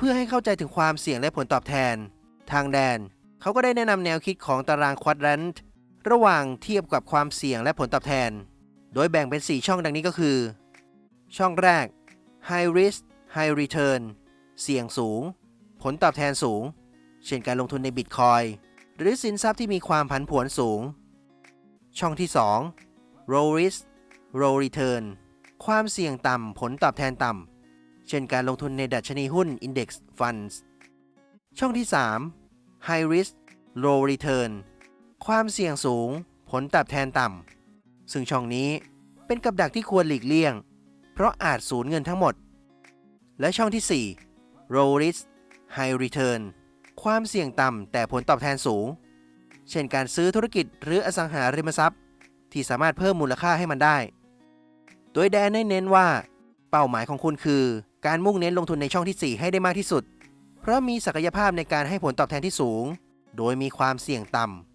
เพื่อให้เข้าใจถึงความเสี่ยงและผลตอบแทน ทางแดน เขาก็ได้แนะนำแนวคิดของตารางควอดแรนต์ระหว่างเทียบกับความเสี่ยงและผลตอบแทน โดยแบ่งเป็น 4 ช่องดังนี้ก็คือ ช่องแรก High Risk High Return เสี่ยงสูง ผลตอบแทนสูง เช่นการลงทุนในบิตคอยหรือสินทรัพย์ที่มีความผันผวนสูง ช่องที่ 2 Low Risk Low Return ความเสี่ยงต่ำผลตอบแทนต่ำ เช่นการลงทุนในดัชนีหุ้น Index Funds ช่องที่ 3 High Risk Low Return ความเสี่ยงสูง ผลตอบแทนต่ำ ซึ่งช่องนี้เป็นกับดักที่ควรหลีกเลี่ยง เพราะอาจสูญเงินทั้งหมด และช่องที่ 4 Low Risk High Return ความเสี่ยงต่ำแต่ผลตอบแทนสูง เช่นการซื้อธุรกิจหรืออสังหาริมทรัพย์ ที่สามารถเพิ่มมูลค่าให้มันได้ โดยแดนได้เน้นว่า เป้าหมายของคุณคือ การมุ่งเน้นลงทุนในช่องที่ 4 ให้ได้มากที่สุด เพราะมีศักยภาพในการให้ผลตอบแทนที่สูง โดยมีความเสี่ยงต่ำ